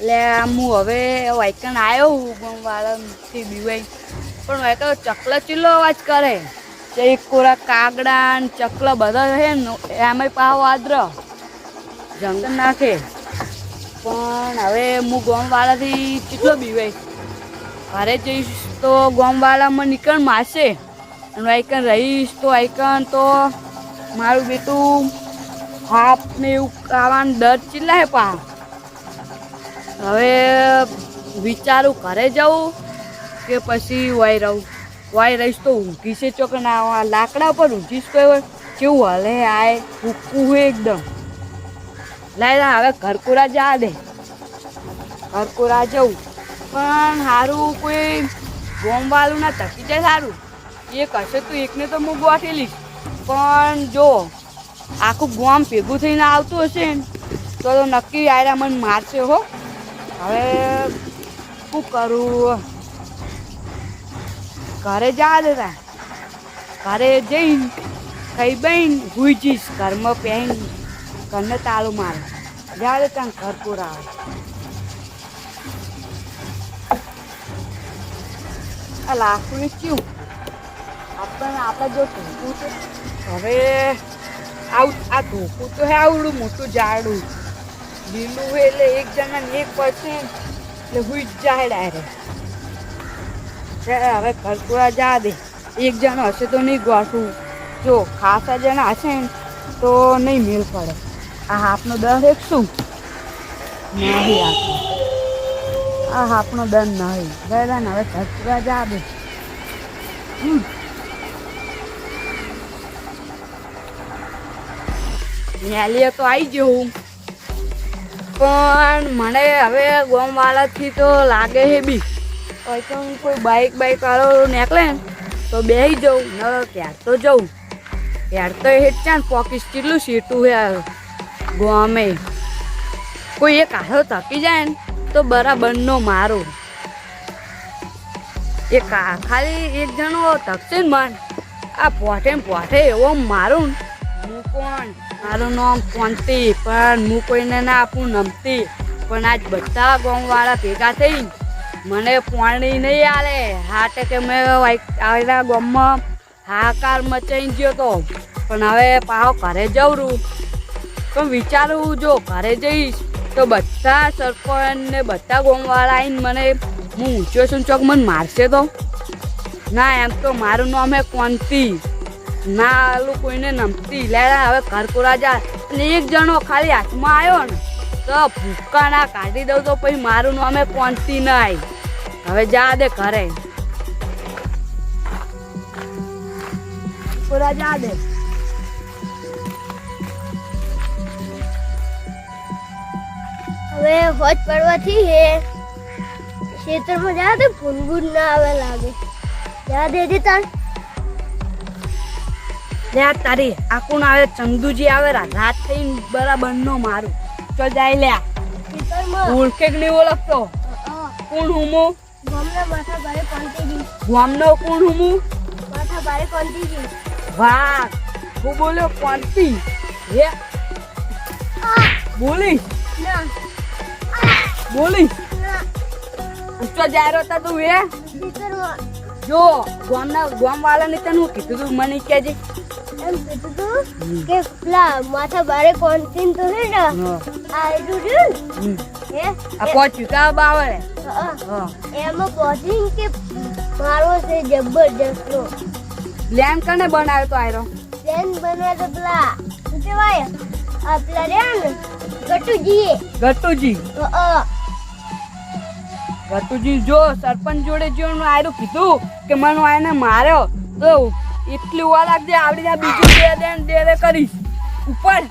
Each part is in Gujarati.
એટલે હું હવે વાયકન આવ્યો હું ગમવાળાથી બીવાઈ. પણ વાયકો ચકલા ચીલો અવાજ કરે. જે એક કોરા કાગડા ને ચકલા બધા છે ને એમાંય પાવ આદ્ર. જંગલ નાખે. પણ હવે હું ગોમવાળાથી કેટલો બીવાઈ. ઘરે જઈશ તો ગોમવાળામાં નીકળ મારશે અને વાયકન રહીશ તો વાયકન તો મારું બેટું હાફ ને એવું ખાવાનું ડર હે પા. હવે વિચારું ઘરે જવું કે પછી વાય રહું વાય રહીશ તો ઊંઘી છે ચોક ના લાકડા પર ઊંઘીશ તો કેવું હલે આય ભૂકું હોય એકદમ. લાય હવે ઘરકુરા જા દે. ઘરકુરા જવું. પણ સારું કોઈ ગોમવાળું ના તકી જાય સારું એક હશે તો એકને તો હું ગોઠેલી પણ જો, આખું ગોમ ભેગું થઈને આવતું હશે ને તો નક્કી આયરા મને મારશે હો. હવે શું કરું? ઘરે જા દેતા ઘરે જઈને કઈ બહેન હુઈ જઈશ ઘરમાં પહેન ઘરને તાળું મારે. જા દેતા ઘર પૂરા આ લાકડું ક્યું? આપણને આપણે જો ધોકું છે. હવે આવું આ ધોકું તો હે આવડું મોટું ઝાડું. લીલું એટલે એક જણા ને એક પડશે એટલે હુઈ જાય ડાયરેક્ટ હવે ઘરકુરા જા દે. એક જણો હશે તો નહીં ગોઠવું. જો ખાસા જણા હશે ને તો નહીં મેળ પડે. આ હાફનો દર એક શું? નહીં આપે. આ હાફનો દર નહીં. ગયા ને હવે ઘરકુરા જા દે. ન્યાલીએ તો આવી ગયો. હું પણ મને હવે ગોમવાળાથી તો લાગે છે બી. કોઈ તો કોઈ બાઇક બાઇક વાળો નીકળે તો બેસી જવું ન ક્યાર તો જવું ક્યાર તો હેઠ છે ને પોકીસ કેટલું સીટું છે ગોમે. કોઈ એક આહો થકી જાય ને તો બરાબરનો મારો. એ ખાલી એક જણો થકશે ને મન આ પોઠે પોઠે એવો મારું હું કોણ? મારું નામ કોંતી, પણ હું કોઈને ના આપું નમતી. પણ આજ બધા ગામવાળા ભેગા થઈ મને પાણી નહીં આલે. હાટે કે મેં આવેલા ગામમાં હાહાકાર મચાઈ ગયો તો. પણ હવે પાછો ઘરે જવરું પણ વિચારું, જો ઘરે જઈશ તો બધા સરપંચ ને બધા ગામવાળા આવીને મને હું ઊંચો છું ચોક મને મારશે તો? ના, એમ તો મારું નામ હે કોંતી. ના આલું કોઈને નમતી લેડા હવે ઘર કોરા જા અને એક જણો ખાલી હાથમાં આવ્યો ને, તો ભૂક્કા ના કાઢી દઉં તો પછી મારું નું અમે પહોંચતી નહીં હવે જા દે ઘરે. જા દે. હવે હોજ પડવાથી હે. ખેતરમાં જા તો ભૂનગુન ના આવે લાગે. જા દે દે તાર લે તારી આ કોણ આવે ચંદુજી આવે રાત થઈને બરાબર નો મારું. ચલ જાય લે ઓળખે કે નહીં ઓળખતો? કોણ હુમો? ગામના કોણ માથા વાહ. હું બોલ્યો કોંતી હે? બોલી. બોલી. ના. ઊંચો જાય રહ્યો તા તું હે? જો ગામના ગામ વાળાને તને હું કીધું તું મને કહેજે. એમ કીધું તું કે પેલા માથા ભારે કોંતીન તો હે. ને આયડું રહ્યું હે? આ પહોંચ્યું કા બાવળે એમાં પહોંચીને કે મારો છે જબરજસ્ત નો લેમ્પ કને બનાવ્યો તો આયરો? પ્લેન બનાવ્યો તો પેલા શું કહેવાય? આ પેલા રહ્યા ને ગટુજી. ગટુજી ગટુજી જો સરપંચ જોડે જો આયરું કીધું કે મને આને માર્યો તો એટલી વાર લાગજે આવડી બીજું બે દેન ને દે દે કરીશ. ઉપર.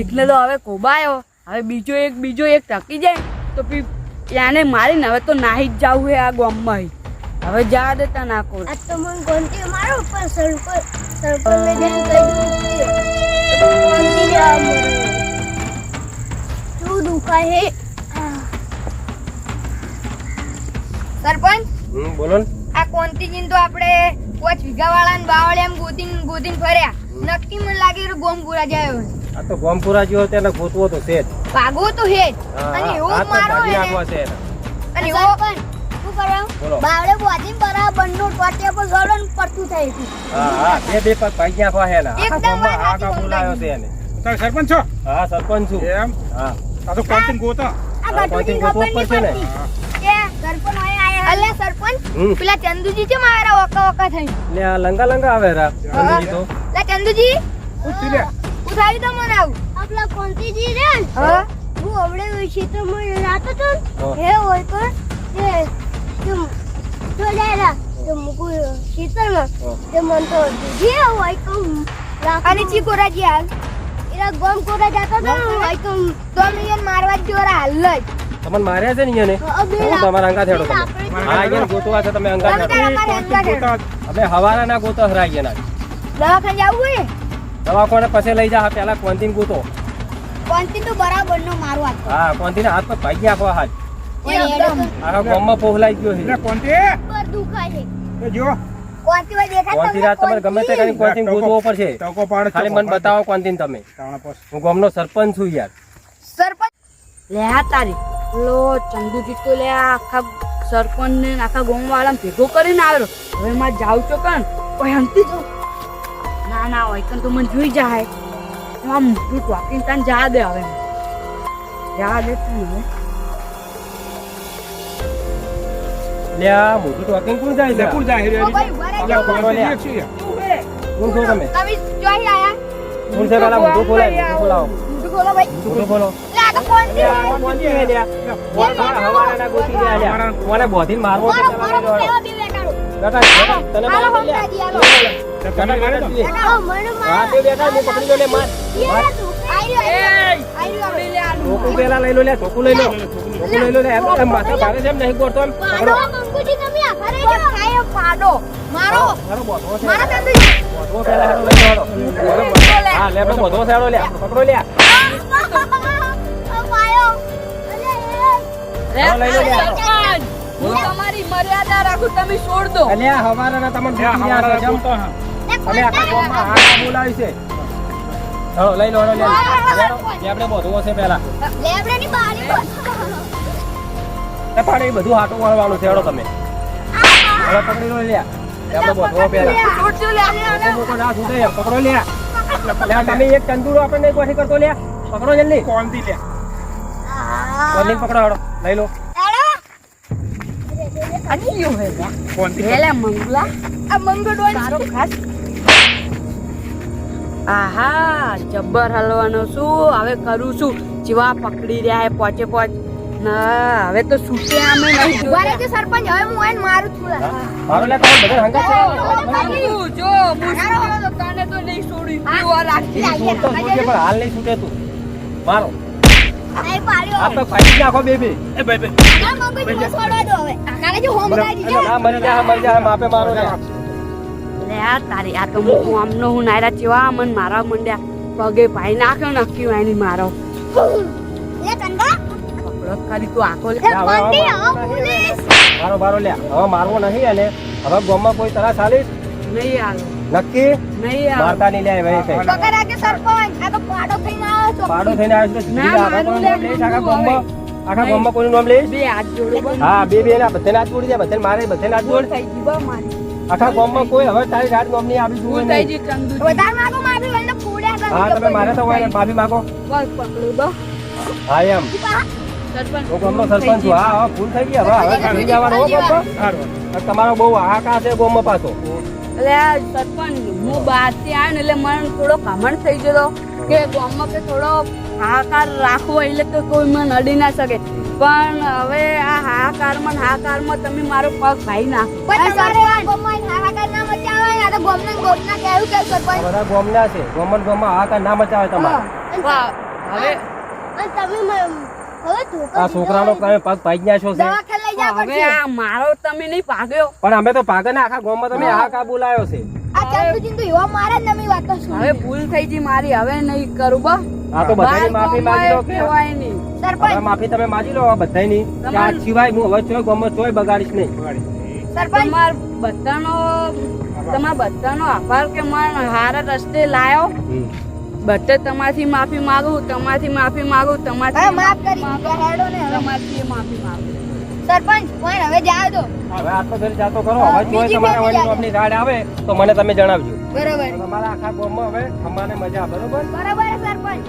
એટલે તો હવે કોબાયો. હવે બીજો એક બીજો એક ટકી જાય. તો પી એને મારીને હવે તો નાહી જ જાવું હે આ ગામમાં. હવે જા દેતા નાખો આ તો મને ગોંટી મારો પણ સરપંચ સરપંચને જઈને કહી આ શું દુખાય હે? સરપંચ હમ બોલો ને. આ કોંતીજીને તો આપણે કોચ વીઘાવાળા ને બાવળિયામ ગોતીન ગોતીન ફર્યા. નક્કી મને લાગે કે ગોમપુરા જાય આ તો ગોમપુરા જ્યો તેને ગોતવો તો છે જ. તો હે જ. અને એવો મારો હે છે અને એવો પણ શું કરાવ બાવળે ગોતીન બોધીને બરાબર ટોટે પર ગળન પડતું થઈ ગયું હા હા બે બે પર ભાગી નાખવા છે એકદમ સાચી બોલાયો છે એને. તમે સરપંચ છો? હા સરપંચ છું. એમ? હા. આ તો કોન્ટીન ગોતા? આ ખબર ગોતવો પડશે ને. પડતી. કે સરપંચ આયા અલે સરપંચ પેલા ચંદુજી છે મારા વકા વકા થઈ લે આ લંગા લંગા આવે રા. ચંદુજી તો. લે ચંદુજી. ઉઠી લે. ઉઠાવી તો મને આવ. આપલા કોંતીજી રે. હા? હું? હવડે ક્ષેત્રમાં રાતો તો ને, તો હે. હોય એ તે તે જોડાયેલા તે મુકુ ક્ષેત્રમાં માં તે મન તો જે હોય તો. અને ચી કોરાજી હાલ? એરા ગમ કોરા જાતો તો હોય તો તો મેં મારવા જ જોરા હાલ જ. તમને માર્યા છે ને અહીંયા હું તમારા અંગા થેડો તમે હા અહીંયા ગોતવા છે તમે અંગા થેડો મારે અમે હવાના ના ગોતો હરાઈ ના. દવાખાને જવું હોય? દવાખાને પછી લઈ જા પેલા કોન્તીન ગોતો. કોન્તી તો બરાબર નો મારવા હા કોન્તીને હાથ પર ભાગી નાખવા હાથ. આખા ગામમાં પોહલાઈ ગયો છે. કોંતી પર દુખાય છે. જો. કોન્તી માં દેખાય કોન્તી રાત તમારે ગમે તે કરીને કોન્તીન ગોતવો પડશે. ટકો પાડે ખાલી મને બતાવો કોન્તીન તમે. હું ગામનો સરપંચ છું યાર. સરપંચ લે આ તારી. લો ચંદુજી તો લે આખા સરપંચ ને આખા ગામ વાળા ભેગો કરીને આવ્યો હવે માં જાઉં છો કણ? કોઈ હંતી જો ના ના હોય કણ તો મને જોઈ જાય એમાં મોટું ટોકીને તને જા દે હવે. જા દે તું હવે. લે આ મોટું ટોકિંગ કોણ જાય છે કોણ જાય? રે. અલ્યા, કોણ છીએ કોણ છો તમે? તમે જોઈ આયા. કોણ છે પેલા? મોટું ખોલાય મોટું ખોલાવો. મોઢું ખોલો ભાઈ. મોટું ખોલો. મારવો પેલા લઈ લે. મને લો. ચોકુ પેલા લઈ લો લે, ચોકુ લઈ લો. ચોકુ લઈ લો લે. એમ- માથા ભાગે છે એમ નહીં કરતો એમ. પાડો મારો. મારો બોધો છે. મારો પેલા હેડો લઈ લો. હા, લે, આપણે છે, હેડો લે. પકડો લે. હા, લઈ લો, હું તમારી મર્યાદા રાખું તમે છોડ દો અલ્યા, હવારના તમને લે ગોતી છે, હા તમે આખા ગામમાં છે. હાલો, લઈ લો, હારો, લે. લેલો. બોધવો છે પેલા. લેબડાની બારી એ પણ એ બધું હાટું વાળવાનું છે, હાલો તમે. હવે પકડી લો, બોધવો. છોડજો ના છૂટે પકડો તમે એક તંદુરો આપણને ગોઠી કરતો લે. પકડો જલ્દી. કોન્ટી લે કોલિંગ પકડો હાલો. લઈ લો. હે મંગલા. આ તારો ખાસ. આહા જબ્બર હલવાનો શું હવે કરું છું. જીવા પકડી રહ્યા હે પોચે પોચ. ના હવે તો છૂટે આમે નહીં ઊભા રહેજો સરપંચ. હવે હું એને મારું છું લા. લે, તમે બધા હંગાત છે. જો જો તને તો નહીં છોડી. પીવા રાખી. એ પણ હાલ નહીં છૂટે તું. મારો. નહીં આ તો ફાડી નાખો બે બે. એ ભાઈ ભાઈ. ના મંગુજી બસ છોડવા દો હવે. કાલે જો હોમ કરાવી દીધો ના મરી જા મરી જા માપે મારો લે. લે આ તારી આ તો હું આમનો હું નાયરા ચેવા મન મારા મંડ્યા પગે ભાઈ નાખ્યો નક્કી વાયની મારો. લે કંદા ખાલી તું આખો મારો મારો લે હવે મારવો નહીં અને હવે ગામમાં કોઈ તરા ચાલીસ નહીં આલો. નક્કી? નહીં મારતા નહીં લે ભાઈ કઈ? પકડ રાખજો સરપંચ આ તો પાડો થઈને આવ્યો છો. પાડો થઈને આવ્યો છે ના, મારું લે, આખા હું આખા. ગામમાં કોઈનું નામ લઈશ? બે હાથ જોડો હા બે બે ના બધાને હાથ જોડી દે બધાને મારે બધાને હાથ જોડ. થઈ ગઈ મારી. આખા ગામમાં કોઈ હવે તારી રાત ગામની આવી ભૂલ થઈ નહીં. ગઈ ચંદુ વધાર માગો માફી મને ફૂડ્યા હા તમે મારે તો હોય માફી માંગો. બસ પકડો દો હા એમ. સરપંચ હું ગામનો સરપંચ હા હા ભૂલ થઈ ગઈ. હવે હવે કાઢી જવાનો હો ગામમાં. તમારો બહુ હાહાકાર છે ગામમાં પાછો. એટલે આ સરપંચ હું બહારથી આવ્યો ને એટલે મને થોડો ઘમંડ થઈ ગયો કે ગામમાં કે થોડો હાહાકાર રાખવો એટલે તો કોઈ મને અડી ના શકે. પણ હવે આ હાહાકારમાં હાહાકારમાં તમે મારો પગ ભાઈ ના મચાવે આ તો ગોમના ગોમના કહેવું કે આ સરપંચ. બધા ગામના છે. ગામમાં ને ગામમાં હાહાકાર ના મચાવે તમારે. વાહ, હવે અને તમે મ- હવે ધોકો આ છોકરાનો તમે પગ ભાઈ ગયા છો. હવે આ મારો તમે નહીં પાગ્યો. પણ અમે તો પાગને આખા ગામમાં તમે હાહાકાર બોલાયો છે? આ ચંદુજી તો એવા મારે જ નમી વાતો શું? હવે ભૂલ થઈ ગઈ મારી હવે નહીં કરું બા આ તો બધાની માફી માંગી લો કે કહેવાય નહીં. સરપંચ. માફી તમે માંગી લો આ બધાની કે આ સિવાય હું હવે ચોય ગામમાં ચોય બગાડીશ નહીં. સરપંચ. તમાર બધાનો તમારા બધાનો આભાર કે મને હારા રસ્તે લાયો. બધે તમારથી માફી માંગુ તમારથી માફી માંગુ તમારથી માફ કરી ને તમારથી માફી માંગુ. સરપંચ કોઈ હવે જાવ તો. હવે આટલો ઘરે જાતો કરો હવે જો તમારા વાળી નોમની ગાડ આવે તો મને તમે જણાવજો. બરાબર. તમારા આખા ગામમાં હવે અમારે મજા બરોબર? બરાબર સરપંચ.